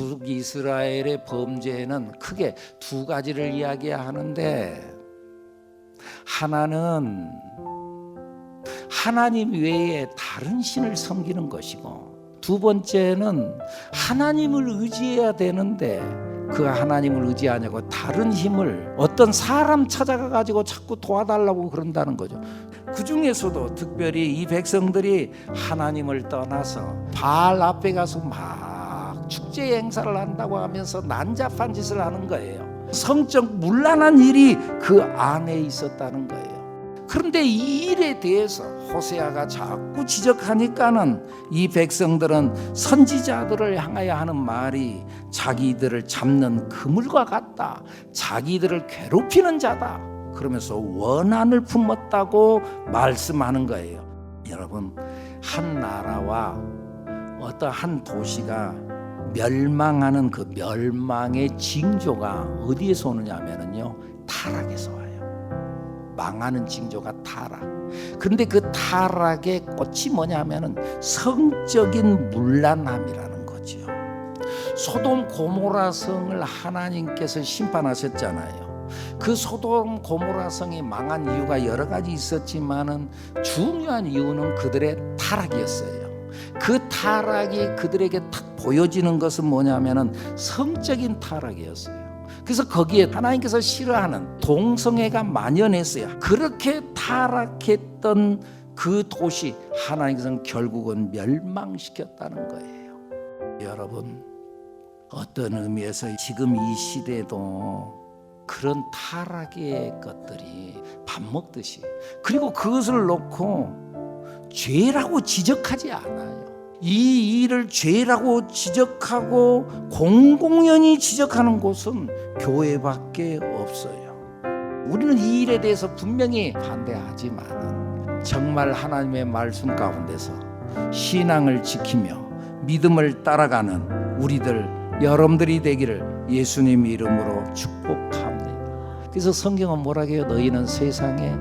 북이스라엘의 범죄는 크게 두 가지를 이야기하는데 하나는 하나님 외에 다른 신을 섬기는 것이고 두 번째는 하나님을 의지해야 되는데 그 하나님을 의지하냐고 다른 힘을 어떤 사람 찾아가 가지고 자꾸 도와달라고 그런다는 거죠. 그 중에서도 특별히 이 백성들이 하나님을 떠나서 바알 앞에 가서 막 축제 행사를 한다고 하면서 난잡한 짓을 하는 거예요. 성적 문란한 일이 그 안에 있었다는 거예요. 그런데 이 일에 대해서 호세아가 자꾸 지적하니까는 이 백성들은 선지자들을 향하여 하는 말이 자기들을 잡는 그물과 같다. 자기들을 괴롭히는 자다. 그러면서 원한을 품었다고 말씀하는 거예요. 여러분, 한 나라와 어떤 한 도시가 멸망하는 그 멸망의 징조가 어디에서 오느냐면은요, 타락에서 와요. 망하는 징조가 타락. 그런데 그 타락의 꽃이 뭐냐면은 성적인 문란함이라는 거죠. 소돔 고모라 성을 하나님께서 심판하셨잖아요. 그 소돔 고모라 성이 망한 이유가 여러 가지 있었지만은 중요한 이유는 그들의 타락이었어요. 그 타락이 그들에게 탁 보여지는 것은 뭐냐면은 성적인 타락이었어요. 그래서 거기에 하나님께서 싫어하는 동성애가 만연했어요. 그렇게 타락했던 그 도시 하나님께서는 결국은 멸망시켰다는 거예요. 여러분 어떤 의미에서 지금 이 시대도 그런 타락의 것들이 밥 먹듯이 그리고 그것을 놓고 죄라고 지적하지 않아요. 이 일을 죄라고 지적하고 공공연히 지적하는 곳은 교회밖에 없어요. 우리는 이 일에 대해서 분명히 반대하지만 정말 하나님의 말씀 가운데서 신앙을 지키며 믿음을 따라가는 우리들 여러분들이 되기를 예수님 이름으로 축복합니다. 그래서 성경은 뭐라 해요? 너희는 세상의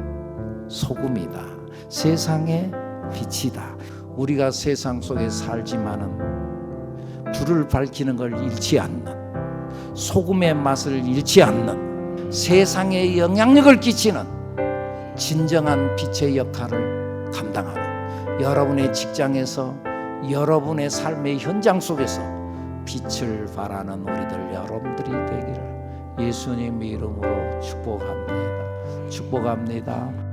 소금이다. 세상의 빛이다. 우리가 세상 속에 살지만은 불을 밝히는 걸 잃지 않는 소금의 맛을 잃지 않는 세상에 영향력을 끼치는 진정한 빛의 역할을 감당하는 여러분의 직장에서 여러분의 삶의 현장 속에서 빛을 발하는 우리들 여러분들이 되기를 예수님 이름으로 축복합니다. 축복합니다.